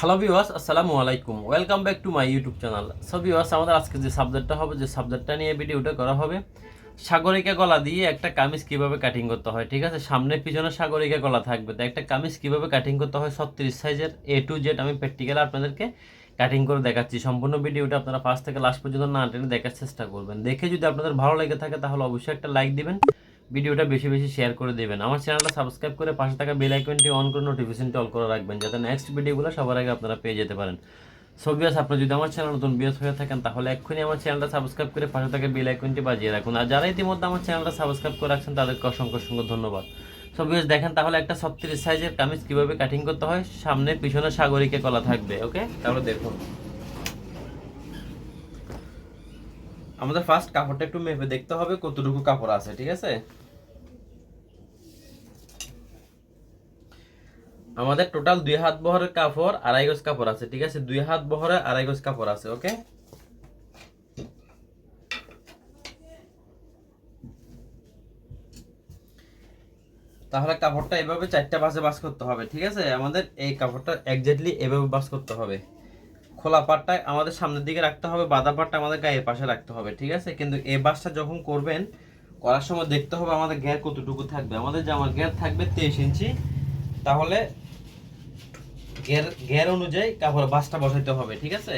Hello viewers আসসালামু আলাইকুম। Welcome back to my YouTube channel so viewers আমাদের আজকে যে সাবজেক্টটা হবে, যে সাবজেক্টটা নিয়ে ভিডিওটা করা হবে, সাগরিকা গলা দিয়ে একটা কামিজ কীভাবে কাটিং করতে হয়, ঠিক আছে? সামনে পিছনে সাগরিকা গলা থাকবে। তো একটা কামিজ কীভাবে কাটিং করতে হয়, ছত্রিশ সাইজের এ টু জেড আমি প্র্যাকটিক্যাল আপনাদেরকে কাটিং করে দেখাচ্ছি। সম্পূর্ণ ভিডিওটা আপনারা ফার্স্ট থেকে লাস্ট পর্যন্ত না টেনে দেখার চেষ্টা করবেন। দেখে যদি আপনাদের ভালো লেগে থাকে, তাহলে অবশ্যই একটা লাইক দিবেন। ভিডিওটা বেশি বেশি শেয়ার করে দেবেন। আমার চ্যানেলটা সাবস্ক্রাইব করে পাশে থাকা বেল আইকনটি অন করে নোটিফিকেশনটি অল করে রাখবেন, যাতে নেক্সট ভিডিওগুলো সবার আগে আপনারা পেয়ে যেতে পারেন। সো বিয়াস যদি আমার চ্যানেল নতুন বিয়াস হয়ে থাকেন, তাহলে এক্ষুনি আমার চ্যানেলটা সাবস্ক্রাইব করে পাশে থাকা বেল আইকনটি বাজিয়ে রাখুন। আর যারা ইতিমধ্যে আমার চ্যানেলটা সাবস্ক্রাইব করে রাখছেন, তাদেরকে অসংখ্য অসংখ্য ধন্যবাদ। সো দেখেন তাহলে একটা ছত্রিশ সাইজের কামিজ কীভাবে কাটিং করতে হয়? সামনে, পিছনে সাগরিকে কলা থাকবে ওকে তাহলে দেখুন। আমাদের ফার্স্ট কাপড়টা একটু মেপে দেখতে হবে কতটুকু কাপড় আছে, ঠিক আছে? আমাদের টোটাল দুই হাত বহরের কাপড়, আড়াই গজ কাপড় আছে, ঠিক আছে? দুই হাত বহরে আড়াই গজ কাপড় আছে ওকে তাহলে কাপড়টা এভাবে চারটা বাসে বাস করতে হবে, ঠিক আছে? আমাদের এই কাপড়টা একজাক্টলি এভাবে বাস করতে হবে। খোলা পাটটা আমাদের সামনের দিকে রাখতে হবে, বাঁধা পাটটা আমাদের গায়ের পাশে রাখতে হবে, ঠিক আছে? কিন্তু এই বাসটা যখন করবেন, করার সময় দেখতে হবে আমাদের গ্যার কতটুকু থাকবে। আমাদের জামার গ্যার থাকবে তেইশ ইঞ্চি, তাহলে গ্যার অনুযায়ী কাপড় বাসটা বসাইতে হবে ঠিক আছে?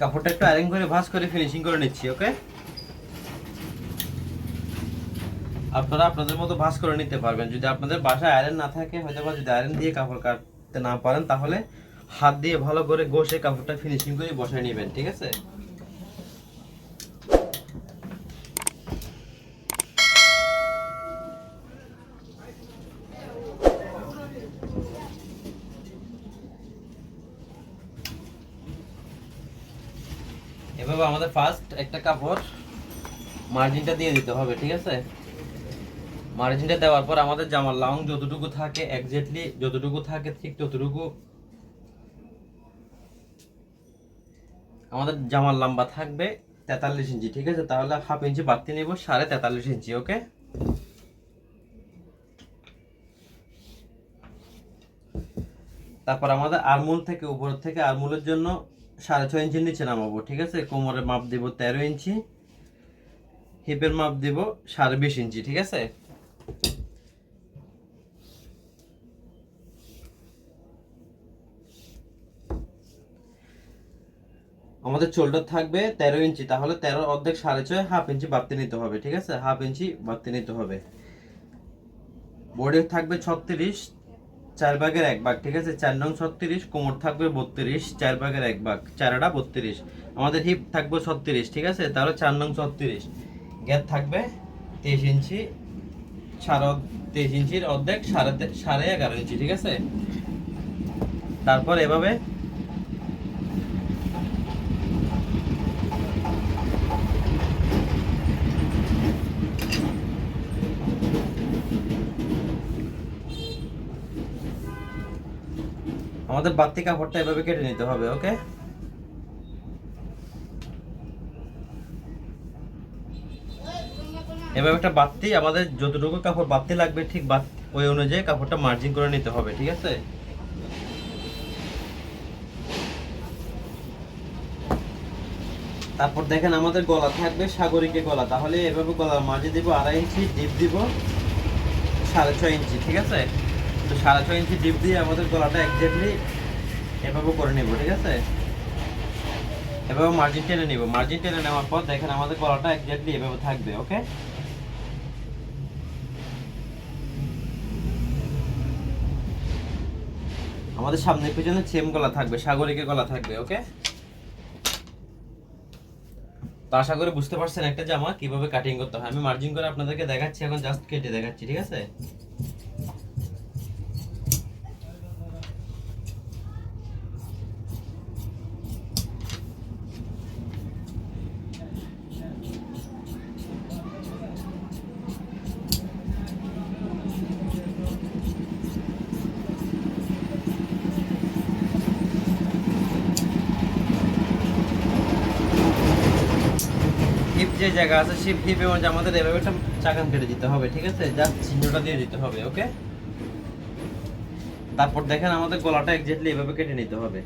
কাপড়টা একটু আয়রন করে ভাঁজ করে ফিনিশিং করে নিচ্ছি ওকে আপনারা আপনাদের মতো ভাঁজ করে নিতে পারবেন। যদি আপনাদের বাসায় আয়রন না থাকে হয়তো বা যদি আয়রন দিয়ে কাপড় কাটতে না পারেন, তাহলে হাত দিয়ে ভালো করে ঘষে কাপড়টা ফিনিশিং করে বসায় নেবেন, ঠিক আছে? এভাবে আমাদের ফার্স্ট একটা কাপড় মার্জিনটা দিয়ে দিতে হবে, ঠিক আছে? মার্জিনটা দেওয়ার পর আমাদের জামার লং যতটুকু থাকে এক্স্যাক্টলি যতটুকু থাকে, ঠিক ততটুকু আমাদের জামার লম্বা থাকবে তেতাল্লিশ ইঞ্চি, ঠিক আছে? তাহলে হাফ ইঞ্চি বাড়তি নেব, সাড়ে তেতাল্লিশ ইঞ্চি ওকে তারপর আমাদের আরমুল থেকে উপর থেকে আরমুলের জন্য সাড়ে ছয় ইঞ্চির নিচে নামাবো, ঠিক আছে? কোমরের মাপ দিব তেরো ইঞ্চি, হিপের মাপ দিব সাড়ে বিশ ইঞ্চি, ঠিক আছে? আমাদের চোল্ডার থাকবে তেরো ইঞ্চি, তাহলে তেরো অর্ধেক সাড়ে ছয়, হাফ ইঞ্চি বাড়তি নিতে হবে, ঠিক আছে? হাফ ইঞ্চি বাড়তি নিতে হবে। বোর্ডে থাকবে ছত্রিশ চার ভাগের এক ভাগ, ঠিক আছে? চার নং ছত্রিশ, কোমর থাকবে বত্রিশ, চার ভাগের এক ভাগ, চারাটা বত্রিশ। আমাদের হিপ থাকবে ছত্রিশ, ঠিক আছে? তাহলে চার নং ছত্রিশ। গ্যাপ থাকবে তেইশ ইঞ্চি, সাড়ে তেইশ ইঞ্চির অর্ধেক, সাড়ে সাড়ে এগারো ইঞ্চি, ঠিক আছে? তারপর এভাবে আমাদের বাড়তি কাপড়টা এভাবে কেটে নিতে হবে ওকে এভাবে একটা বাড়তি, আমাদের যতটুকু কাপড় বাড়তি লাগবে ঠিক ওই অনুযায়ী কাপড়টা মার্জিন করে নিতে হবে, ঠিক আছে? তারপর দেখেন আমাদের গলা থাকবে সাগরিকে গলা, তাহলে এভাবে গলার মাঝে দিব আড়াই ইঞ্চি ডিপ দিব সাড়ে ছয় ইঞ্চি, ঠিক আছে? তো সাড়ে ছয় ইঞ্চি ডিপ দিয়ে আমাদের গলাটা একজাক্টলি এভাবে করে নেব, ঠিক আছে? এভাবে মার্জিন টেনে নিব। মার্জিন টেনে নেওয়ার পর দেখেন আমাদের গলাটা একজাক্টলি এভাবে থাকবে ওকে আমাদের সামনে পিছনে সেম গলা থাকবে, সাগরিকে গলা থাকবে ওকে তো আশা করি বুঝতে পারছেন একটা জামা কীভাবে কাটিং করতে হয়। আমি মার্জিন করে আপনাদেরকে দেখাচ্ছি, এখন জাস্ট কেটে দেখাচ্ছি, ঠিক আছে? যে জায়গা আছে, সেই ভিপে মধ্যে আমাদের এভাবে একটা চাকান কেটে দিতে হবে, ঠিক আছে? যা চিহ্নটা দিয়ে দিতে হবে ওকে তারপর দেখেন আমাদের গলাটা এক্স্যাক্টলি এভাবে কেটে নিতে হবে।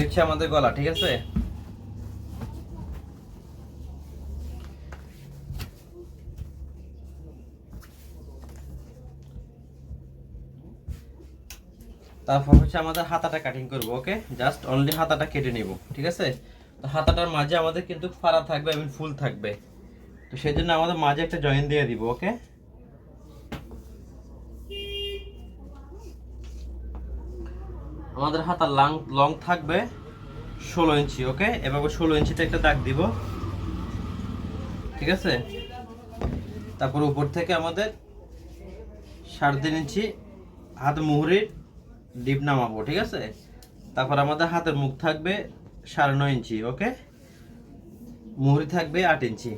হচ্ছে আমাদের গলা, ঠিক আছে? তারপর হচ্ছে আমাদের হাতাটা কাটিং করব ওকে জাস্ট অনলি হাতাটা কেটে নিব, ঠিক আছে? তো হাতাটার মাঝে আমাদের কিন্তু ফাড়া থাকবে এবং ফুল থাকবে। তো সেই জন্য আমাদের মাঝে একটা জয়েন দিয়ে দিব ওকে আমাদের হাতার লং লং থাকবে ষোলো ইঞ্চি ওকে এভাবে ষোলো ইঞ্চিতে একটা দাগ দিব, ঠিক আছে? তারপর উপর থেকে আমাদের সাড়ে তিন ইঞ্চি হাত মুহুরির ডিপ নামাবো, ঠিক আছে? তারপর আমাদের হাতের মুখ থাকবে সাড়ে নয় ইঞ্চি ওকে মুহুরি থাকবে আট ইঞ্চি।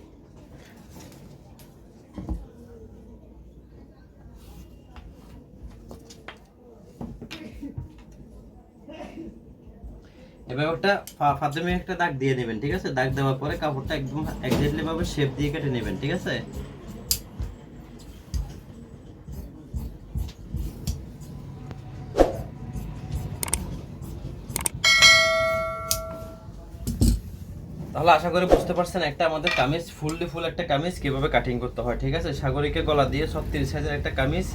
এবার ওটা ফা- একটা দাগ দিয়ে নেবেন ঠিক আছে? দাগ দেওয়ার পরে কাপড়টা একদম এক্স্যাক্টলি ভাবে শেপ দিয়ে কেটে নেবেন, ঠিক আছে? তাহলে আশা করি বুঝতে পারছেন, একটা আমাদের কামিজ ফুললি ফুল একটা কামিজ কীভাবে কাটিং করতে হয়, ঠিক আছে? সাগরিকে গলা দিয়ে ছত্রিশ সাইজের একটা কামিজ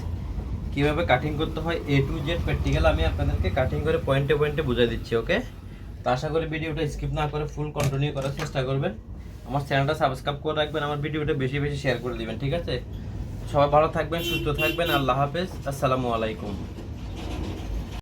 কীভাবে কাটিং করতে হয় এ টু জেড প্র্যাকটিক্যাল আমি আপনাদেরকে কাটিং করে পয়েন্টে পয়েন্টে বুঝিয়ে দিচ্ছি ওকে তো আশা করি ভিডিওটা স্কিপ না করে ফুল কন্টিনিউ করার চেষ্টা করবেন। আমার চ্যানেলটা সাবস্ক্রাইব করে রাখবেন, আমার ভিডিওটা বেশি বেশি শেয়ার করে দিবেন, ঠিক আছে? সবাই ভালো থাকবেন, সুস্থ থাকবেন, আল্লাহ হাফেজ, আসসালামু আলাইকুম।